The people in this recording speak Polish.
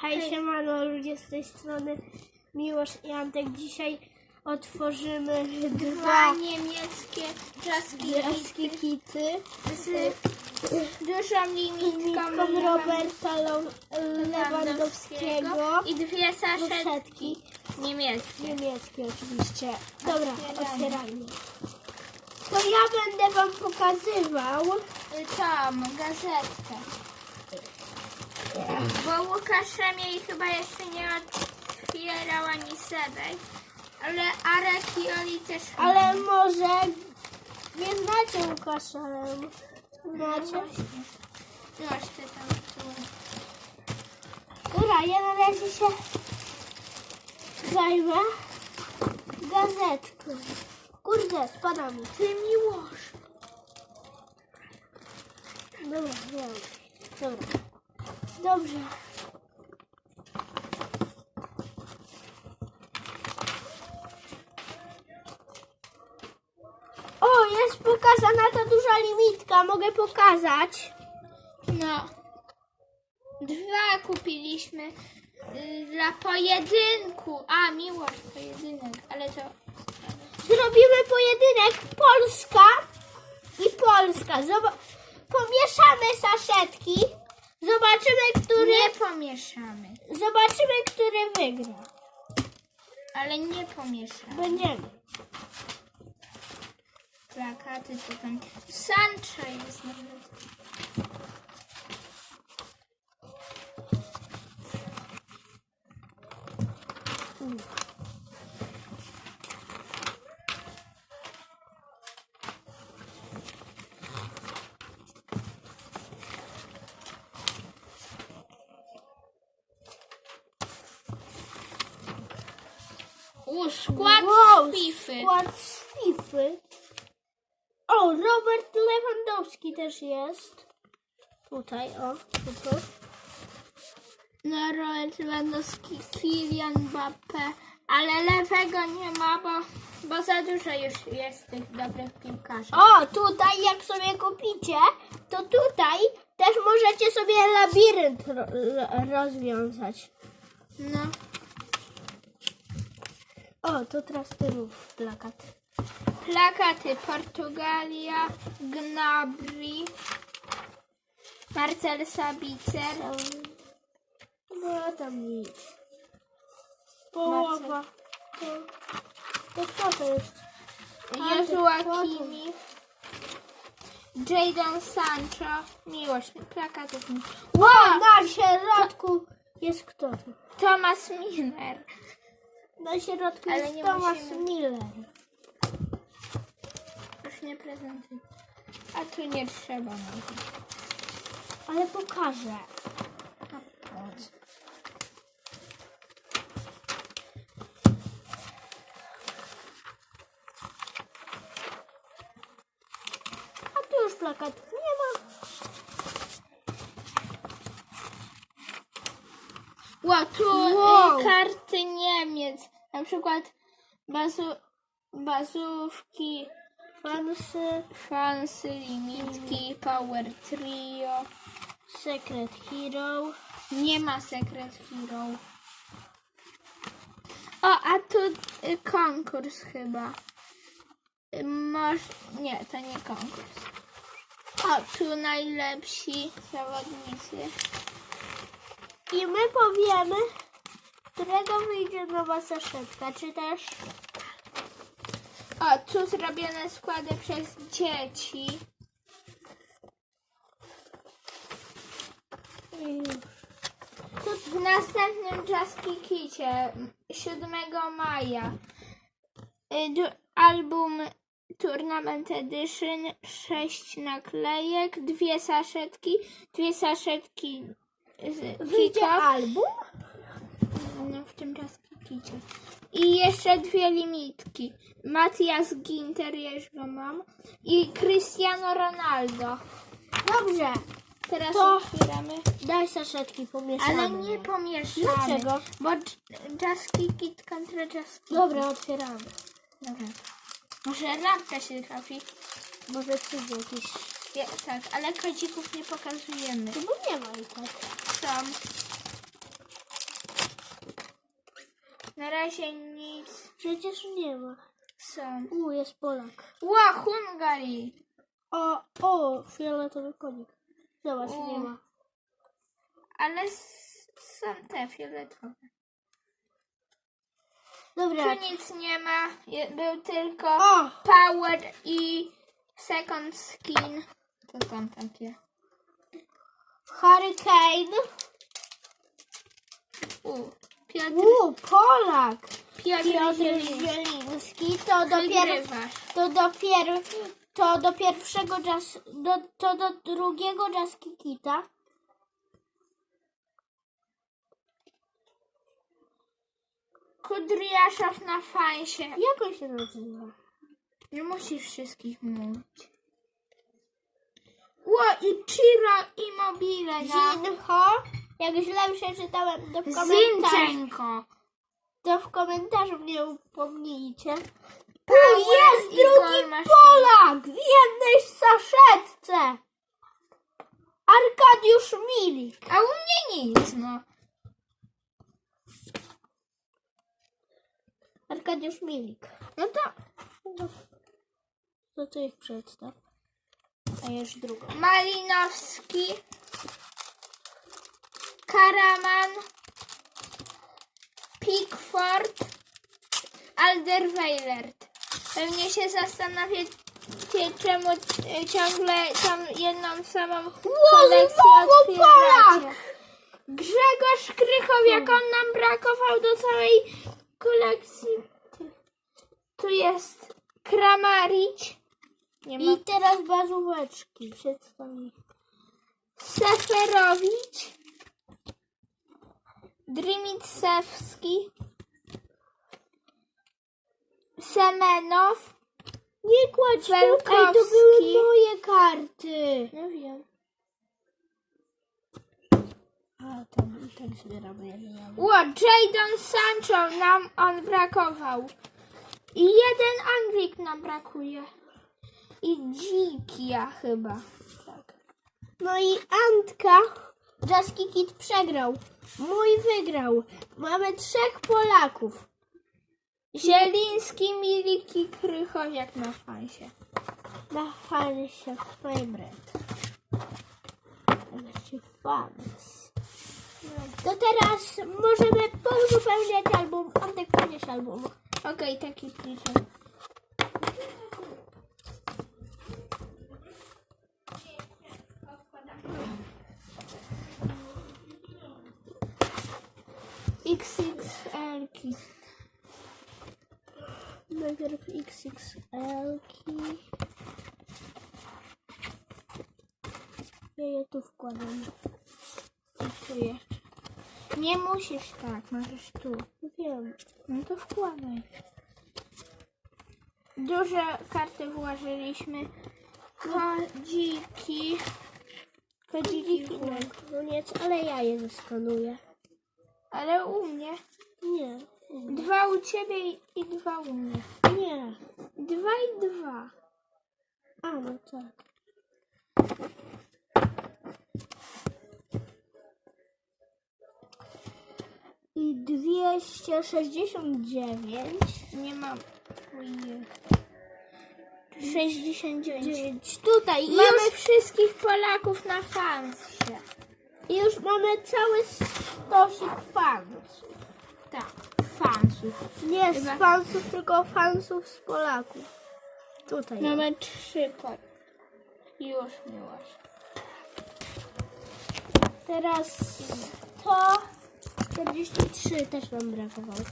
Hej, siemano ludzie z tej strony Miłosz i Antek. Dzisiaj otworzymy Dwa dwa niemieckie czaski gwiazdki kity z dużą limitką limitką Roberta Lo- Lewandowskiego. i dwie saszetki Saszetki niemieckie. niemieckie oczywiście. Dobra, Otwieramy. otwierajmy. To ja będę wam pokazywał. Y, Tom, gazetkę. Bo Łukasz jej chyba jeszcze nie otwierał ani Sebej. Ale Arek i Oli też Ale może nie znacie Łukasza, ale znacie? Noż ty tam. Dobra, ja na razie się zajmę gazetką. Kurde, spada mi. Ty miłosz. Dobra, wiem. Dobra. Dobrze. O, jest pokazana ta duża limitka. Mogę pokazać. No. Dwa kupiliśmy y, dla pojedynku. A, miłość, pojedynek, ale to. Zrobimy pojedynek Polska i Polska. Zob- pomieszamy saszetki. Zobaczymy, który, Nie pomieszamy. zobaczymy, który wygra. Ale nie pomieszamy. Będziemy. Plakaty to tam. Sancha jest nawet. U, skład Wow, z FIFA. Skład z Fify. O, Robert Lewandowski też jest. Tutaj, o, tutaj. No, Robert Lewandowski, Kylian Mbappe, ale lewego nie ma, bo, bo za dużo już jest tych dobrych piłkarzy. O, tutaj jak sobie kupicie, to tutaj też możecie sobie labirynt ro- rozwiązać. No, O, to teraz ty mów plakat. plakaty Portugalia, Gnabry, Marcel Sabicer, No tam nic. Połowa. To, to co to jest? Joshua Kimi, Jadon Sancho, miłość, plakatów. Wow, na środku jest kto? Thomas Miller. Na środku Ale jest nie Thomas musimy. Miller. Już nie prezentuj. A tu nie trzeba. Ale pokażę. A tu już plakatów nie ma. Ło, tu Wow. karty Niemiec. Na przykład bazu, bazówki, Fansy, fansy, limitki, power trio. Secret Hero. Nie ma Secret Hero. O, a tu y, konkurs chyba. Y, Moż... Nie, to nie konkurs. O, tu najlepsi zawodnicy. I my powiemy, którego wyjdzie nowa saszetka. Czy też... O, tu zrobione składy przez dzieci. Tu w następnym Jaski Kicie 7 maja y, album Tournament Edition 6 naklejek, dwie saszetki, dwie saszetki Wyjdzie album? No, w tym Jaski Kicie. I jeszcze dwie limitki. Matias Ginter, ja już go mam. I Cristiano Ronaldo. Dobrze. Teraz To- otwieramy. Daj saszetki, pomieszamy. Ale nie pomieszamy. Dlaczego? Bo Jaski Kit kontra Jaski. Dobra, otwieramy. Dobra. Może lampka się trafi. Może przyjdzie jakiś... Tak, ale kodzików nie pokazujemy. No bo nie ma i tak. Są. Na razie nic. Przecież nie ma. Są. U, jest Polak. Ła, Hungary. O, o, fioletowy konik. Zobacz, O. nie ma. Ale są te fioletowe. Dobra. Tu nic nie ma. Je- Był tylko O! Power i Second Skin. To tam takie. Hurricane. U. Piotr, U, Polak. Piotr, Piotr Zieliński. Zieliński. To dopiero, to dopiero, to do pierwszego jazz, do, to do drugiego jazz kikita. Kudriaszow na fansie. Jak on się nazywa? Nie musisz wszystkich mówić. Ło, i Chiro i Mobile na... Zinho. Jak źle przeczytałem, to w komentarzu, Zinchenko. to w komentarzu mnie upomnijcie. Tu jest i drugi. Polak w jednej saszetce. Arkadiusz Milik. A u mnie nic, no. Arkadiusz Milik. No to No to ich przedstaw. A już drugą. Malinowski, Karaman, Pickford, Alderweireld. Pewnie się zastanawiacie, czemu e, ciągle tam jedną samą kolekcję otwieracie. Grzegorz Krychow, jak on nam brakował do całej kolekcji. Tu jest Kramarić. Nie ma I teraz bazóweczki przedstawi. Seferowicz, Drimitsewski, Semenow, Nie kładź ej, to były moje karty. nie wiem, A, tam i tak zbieramy o, Jadon Sancho nam on brakował. I jeden Anglik nam brakuje. I Dzikia chyba. Tak. No i Antka, Jaski Kit przegrał. Mój wygrał. Mamy trzech Polaków. Zieliński, Miliki, Krychowiak na fansie. Na fansie favorite. Znaczy fans. To teraz możemy pouzupełniać album. Antek podnieś album. Okej, taki pliczek. XXL -ki. Najpierw XXL. -ki. Ja je tu wkładam. I tu jeszcze. Nie musisz tak, możesz tu. Wiem. No to wkładaj. Duże karty włożyliśmy. Kodziki. Kodziki. Na koniec, ale ja je zeskanuję. Ale u mnie. Nie. Dwa u ciebie i- i dwa u mnie. Nie. Dwa i dwa. A, no tak. I 269. Nie mam. Ojej. 69. Tutaj Mamy już, wszystkich Polaków na fansie. i już mamy cały stosik fansów. Tak, fansów. Nie Chyba- z fansów, tylko fansów z Polaków. Tutaj. Mamy trzy Pol. Już miłość. Teraz to 43 też nam brakowało.